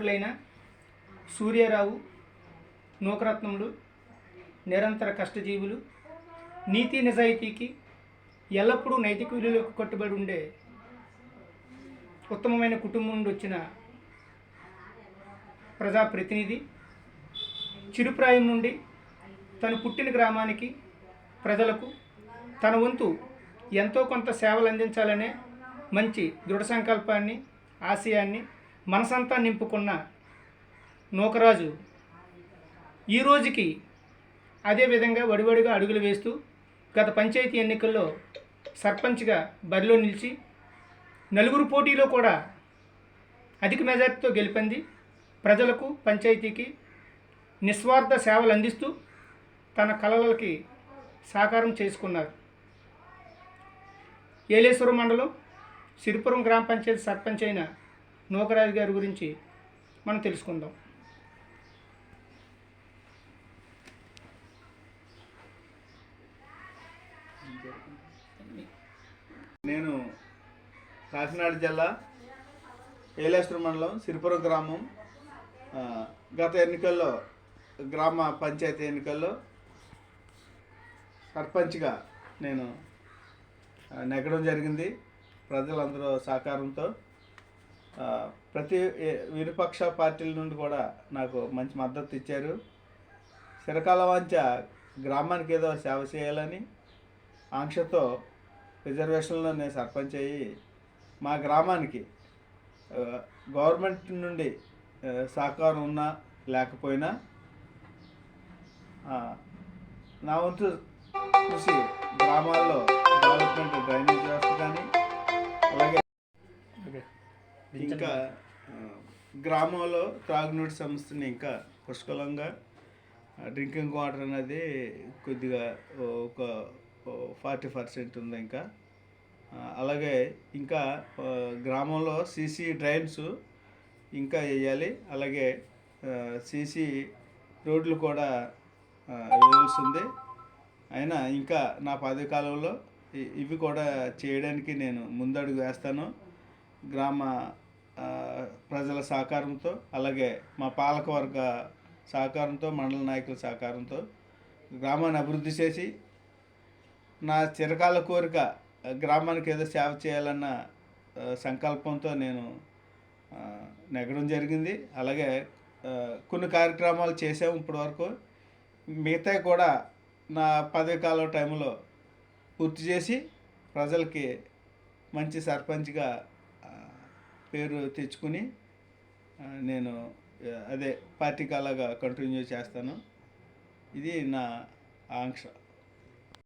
తల్లిదండ్రులైన సూర్యారావు నూకరత్నములు నిరంతర కష్టజీవులు నీతి నిజాయితీకి ఎల్లప్పుడూ నైతిక విలువలకు కట్టుబడి ఉండే ఉత్తమమైన కుటుంబం నుండి వచ్చిన ప్రజాప్రతినిధి చిరుప్రాయం నుండి తను పుట్టిన గ్రామానికి ప్రజలకు తన వంతు ఎంతో కొంత సేవలు అందించాలనే మంచి దృఢ సంకల్పాన్ని ఆశయాన్ని మనసంతా నింపుకున్న నూకరాజు ఈ రోజుకి అదేవిధంగా వడివడిగా అడుగులు వేస్తూ గత పంచాయతీ ఎన్నికల్లో సర్పంచ్గా బరిలో నిలిచి నలుగురు పోటీలో కూడా అధిక మెజార్టీతో గెలిపింది ప్రజలకు పంచాయతీకి నిస్వార్థ సేవలు అందిస్తూ తన కళలకి సాకారం చేసుకున్నారు. ఏలేశ్వరం మండలం సిరిపురం గ్రామ పంచాయతీ సర్పంచ్ అయిన నూకరాజు గారి గురించి మనం తెలుసుకుందాం. నేను కాకినాడ జిల్లా ఏలేశ్వర మండలం సిరిపురం గ్రామం గత ఎన్నికల్లో గ్రామ పంచాయతీ ఎన్నికల్లో సర్పంచ్గా నేను నెగ్గడం జరిగింది ప్రజలందరూ సహకారంతో. ప్రతి విరుపక్ష పార్టీల నుండి కూడా నాకు మంచి మద్దతు ఇచ్చారు. చిరకాల వాంచ గ్రామానికి ఏదో సేవ చేయాలని ఆంక్షతో రిజర్వేషన్లో నేను సర్పంచ్ అయ్యి మా గ్రామానికి గవర్నమెంట్ నుండి సహకారం ఉన్నా లేకపోయినా నా వంతు కృషి గ్రామాల్లో డెవలప్మెంట్ డ్రైనేజ్ వ్యవస్థ కానీ ఇంకా గ్రామంలో త్రాగునీటి సంస్థని ఇంకా పుష్కలంగా డ్రింకింగ్ వాటర్ అనేది కొద్దిగా ఒక ఫార్టీ పర్సెంట్ ఉంది ఇంకా. అలాగే ఇంకా గ్రామంలో సీసీ డ్రైన్స్ ఇంకా వేయాలి. అలాగే సీసీ రోడ్లు కూడా ఆ, వేయాల్సి ఉంది. అయినా ఇంకా నా పదవి కాలంలో ఇవి కూడా చేయడానికి నేను ముందడుగు వేస్తాను. గ్రామ ప్రజల సహకారంతో అలాగే మా పాలకవర్గ సహకారంతో మండల నాయకుల సహకారంతో గ్రామాన్ని అభివృద్ధి చేసి నా చిరకాల కోరిక గ్రామానికి ఏదో సేవ చేయాలన్న సంకల్పంతో నేను నెగడం జరిగింది. అలాగే కొన్ని కార్యక్రమాలు చేసాము ఇప్పటివరకు. మిగతా కూడా నా పదవి కాలం టైంలో పూర్తి చేసి ప్రజలకి మంచి సర్పంచ్గా పేరు తెచ్చుకుని నేను అదే పార్టీకి అలాగా కంటిన్యూ చేస్తాను. ఇది నా ఆంక్ష.